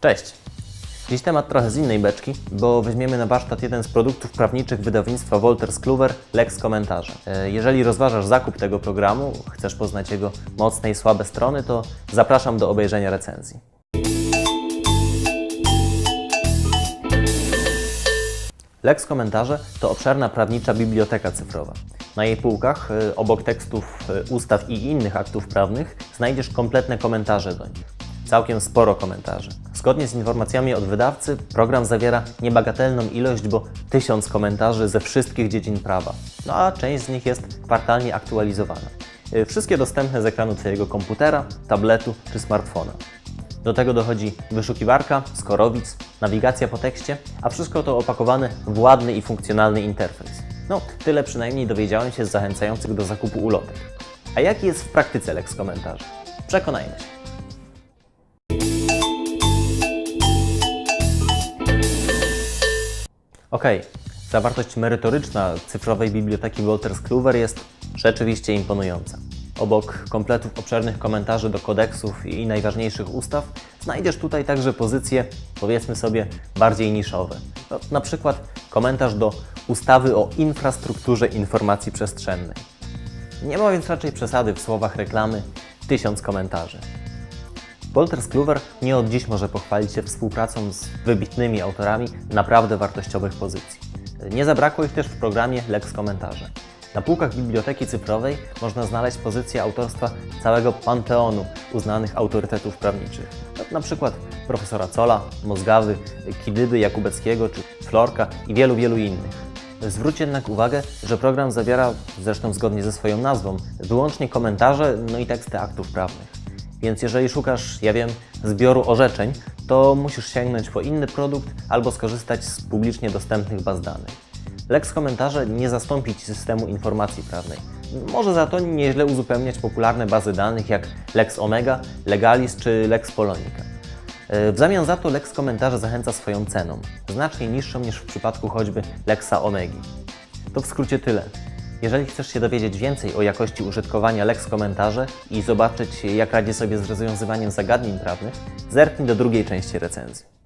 Cześć! Dziś temat trochę z innej beczki, bo weźmiemy na warsztat jeden z produktów prawniczych wydawnictwa Wolters Kluwer, Lex Komentarze. E, Jeżeli rozważasz zakup tego programu, chcesz poznać jego mocne i słabe strony, to zapraszam do obejrzenia recenzji. Lex Komentarze to obszerna prawnicza biblioteka cyfrowa. Na jej półkach, y, obok tekstów y, ustaw i innych aktów prawnych, znajdziesz kompletne komentarze do nich. Całkiem sporo komentarzy. Zgodnie z informacjami od wydawcy, program zawiera niebagatelną ilość, bo tysiąc komentarzy ze wszystkich dziedzin prawa. No a część z nich jest kwartalnie aktualizowana. Y, Wszystkie dostępne z ekranu Twojego komputera, tabletu czy smartfona. Do tego dochodzi wyszukiwarka, skorowic, nawigacja po tekście, a wszystko to opakowane w ładny i funkcjonalny interfejs. No, tyle przynajmniej dowiedziałem się z zachęcających do zakupu ulotek. A jaki jest w praktyce Lex Komentarz? Przekonajmy się. Ok, zawartość merytoryczna cyfrowej biblioteki Wolters Kluwer jest rzeczywiście imponująca. Obok kompletów obszernych komentarzy do kodeksów i najważniejszych ustaw, znajdziesz tutaj także pozycje, powiedzmy sobie, bardziej niszowe. No, na przykład komentarz do ustawy o infrastrukturze informacji przestrzennej. Nie ma więc raczej przesady w słowach reklamy tysiąc komentarzy. Wolters Kluwer nie od dziś może pochwalić się współpracą z wybitnymi autorami naprawdę wartościowych pozycji. Nie zabrakło ich też w programie Lex Komentarze. Na półkach biblioteki cyfrowej można znaleźć pozycje autorstwa całego panteonu uznanych autorytetów prawniczych. Na przykład profesora Cola, Mozgawy, Kidyby Jakubeckiego czy Florka i wielu, wielu innych. Zwróć jednak uwagę, że program zawiera, zresztą zgodnie ze swoją nazwą, wyłącznie komentarze, no i teksty aktów prawnych. Więc jeżeli szukasz, ja wiem, zbioru orzeczeń, to musisz sięgnąć po inny produkt albo skorzystać z publicznie dostępnych baz danych. Lex Komentarze nie zastąpi Ci systemu informacji prawnej. Może za to nieźle uzupełniać popularne bazy danych jak Lex Omega, Legalis czy Lex Polonica. E, W zamian za to Lex Komentarze zachęca swoją ceną, znacznie niższą niż w przypadku choćby Lexa Omegi. To w skrócie tyle. Jeżeli chcesz się dowiedzieć więcej o jakości użytkowania Lex Komentarze i zobaczyć, jak radzi sobie z rozwiązywaniem zagadnień prawnych, zerknij do drugiej części recenzji.